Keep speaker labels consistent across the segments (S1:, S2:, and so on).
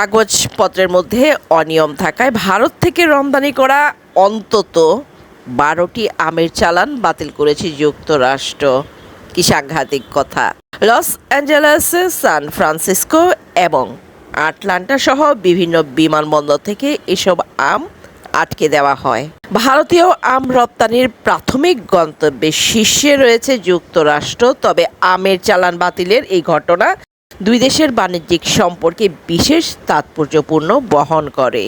S1: কাগজপত্রের মধ্যে অনিয়ম থাকায় ভারত থেকে রমদানি করা অন্তত বারোটি আমের চালান বাতিল করেছে যুক্তরাষ্ট্র। কি সাংঘাতিক কথা। লস অ্যাঞ্জেলেস, সান ফ্রান্সিসকো এবং আটলান্টা সহ বিভিন্ন বিমানবন্দর থেকে এসব আম আটকে দেওয়া হয়। ভারতীয় আম রপ্তানির প্রাথমিক গন্তব্যের শীর্ষে রয়েছে যুক্তরাষ্ট্র, তবে আমের চালান বাতিলের এই ঘটনা দুই দেশের বাণিজ্যিক সম্পর্কে বিশেষ তাৎপর্যপূর্ণ বহন করে।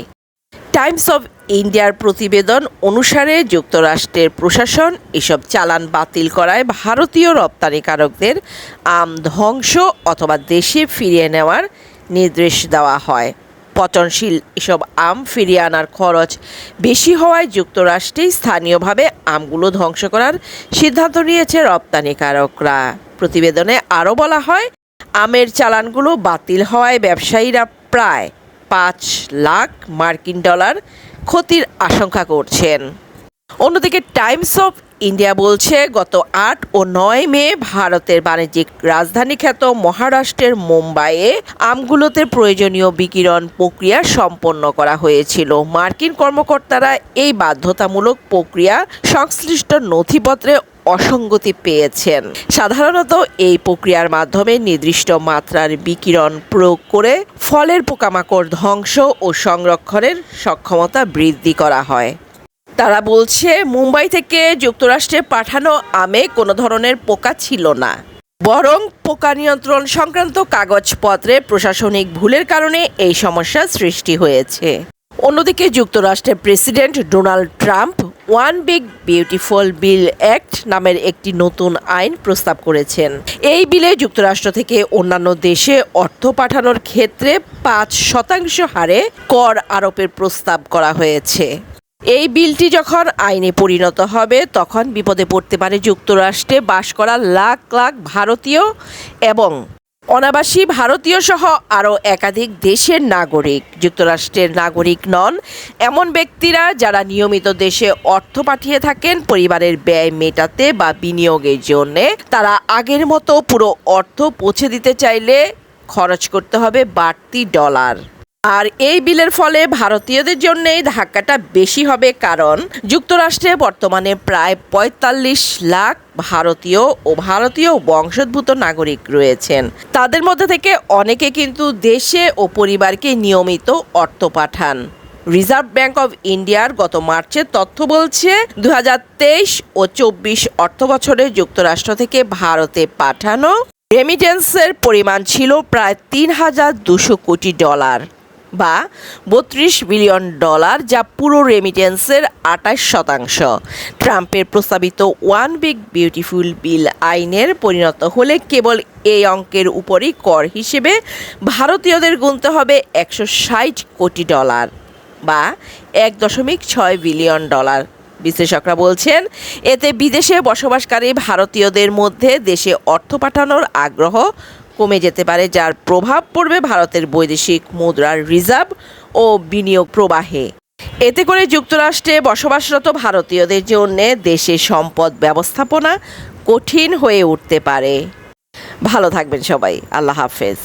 S1: টাইমস অফ ইন্ডিয়ার প্রতিবেদন অনুসারে যুক্তরাষ্ট্রের প্রশাসন এসব চালান বাতিল করায় ভারতীয় রপ্তানিকারকদের আম ধ্বংস অথবা দেশে ফিরিয়ে নেওয়ার নির্দেশ দেওয়া হয়। পচনশীল এসব আম ফিরিয়ে আনার খরচ বেশি হওয়ায় যুক্তরাষ্ট্রেই স্থানীয়ভাবে আমগুলো ধ্বংস করার সিদ্ধান্ত নিয়েছে রপ্তানিকারকরা। প্রতিবেদনে আরও বলা হয় আমের চালানগুলো বাতিল হওয়ায় ব্যবসায়ীরা প্রায় পাঁচ লাখ মার্কিন ডলার ক্ষতির আশঙ্কা করছেন। অন্যদিকে টাইমস অফ ইন্ডিয়া বলছে, গত আট ও নয় মে ভারতের বাণিজ্যিক রাজধানী খ্যাত মহারাষ্ট্রের মুম্বাইয়ে আমগুলোতে প্রয়োজনীয় বিকিরণ প্রক্রিয়া সম্পন্ন করা হয়েছিল। মার্কিন কর্মকর্তারা এই বাধ্যতামূলক প্রক্রিয়া সংশ্লিষ্ট নথিপত্রে অসঙ্গতি পেয়েছেন। সাধারণত এই প্রক্রিয়ার মাধ্যমে নির্দিষ্ট মাত্রার বিকিরণ প্রয়োগ করে ফলের পোকামাকড় ধ্বংস ও সংরক্ষণের সক্ষমতা বৃদ্ধি করা হয়। তারা বলছে, মুম্বাই থেকে যুক্তরাষ্ট্রে পাঠানো আমে কোনো ধরনের পোকা ছিল না। বরং পোকা নিয়ন্ত্রণ সংক্রান্ত কাগজপত্রে প্রশাসনিক ভুলের কারণে এই সমস্যার সৃষ্টি হয়েছে। অন্যদিকে যুক্তরাষ্ট্রের president Donald Trump one big beautiful bill act নামের একটি নতুন আইন প্রস্তাব করেছেন। এই বিলে যুক্তরাষ্ট্র থেকে অন্যান্য দেশে অর্থ পাঠানোর ক্ষেত্রে পাঁচ শতাংশ হারে কর আরোপের প্রস্তাব করা হয়েছে। এই বিলটি যখন আইনে পরিণত হবে, তখন বিপদে পড়তে পারে যুক্তরাষ্ট্রে বাস করা লাখ লাখ ভারতীয় এবং অনাবাসী ভারতীয় সহ আরও একাধিক দেশের নাগরিক। যুক্তরাষ্ট্রের নাগরিক নন, এমন ব্যক্তিরা যারা নিয়মিত দেশে অর্থ পাঠিয়ে থাকেন, পরিবারের ব্যয় মেটাতে বা বিনিয়োগের জন্যে, তারা আগের মতো পুরো অর্থ পৌঁছে দিতে চাইলে খরচ করতে হবে বাড়তি ডলার। আর এই বিলের ফলে ভারতীয়দের জন্যেই ধাক্কাটা বেশি হবে কারণ যুক্তরাষ্ট্রে বর্তমানে প্রায় পঁয়তাল্লিশ লাখ ভারতীয় ও ভারতীয় বংশোদ্ভূত নাগরিক রয়েছেন। তাদের মধ্যে থেকে অনেকে কিন্তু দেশে ও পরিবারকে নিয়মিত অর্থ পাঠান। রিজার্ভ ব্যাংক অব ইন্ডিয়ার গত মার্চের তথ্য বলছে দু হাজার তেইশ ও চব্বিশ অর্থ বছরে যুক্তরাষ্ট্র থেকে ভারতে পাঠানো রেমিটেন্সের পরিমাণ ছিল প্রায় তিন হাজার দুশো কোটি ডলার। বা বত্রিশ বিলিয়ন ডলার যা পুরো রেমিটেন্সের আটাশ শতাংশ। ট্রাম্পের প্রস্তাবিত ওয়ান বিগ বিউটিফুল বিল আইনের পরিণত হলে কেবল এই অঙ্কের উপরই কর হিসেবে ভারতীয়দের গুনতে হবে একশো ষাট কোটি ডলার বা এক দশমিক ছয় বিলিয়ন ডলার। বিশ্লেষকরা বলছেন, এতে বিদেশে বসবাসকারী ভারতীয়দের মধ্যে দেশে অর্থ পাঠানোর আগ্রহ কমে যেতে পারে, যার প্রভাব পড়বে ভারতের বৈদেশিক মুদ্রার রিজার্ভ ও বিনিয়োগ প্রবাহে। এতে করে যুক্তরাষ্ট্রে বসবাসরত ভারতীয়দের জন্য দেশে সম্পদ ব্যবস্থাপনা কঠিন হয়ে উঠতে পারে। ভালো থাকবেন সবাই, আল্লাহ হাফেজ।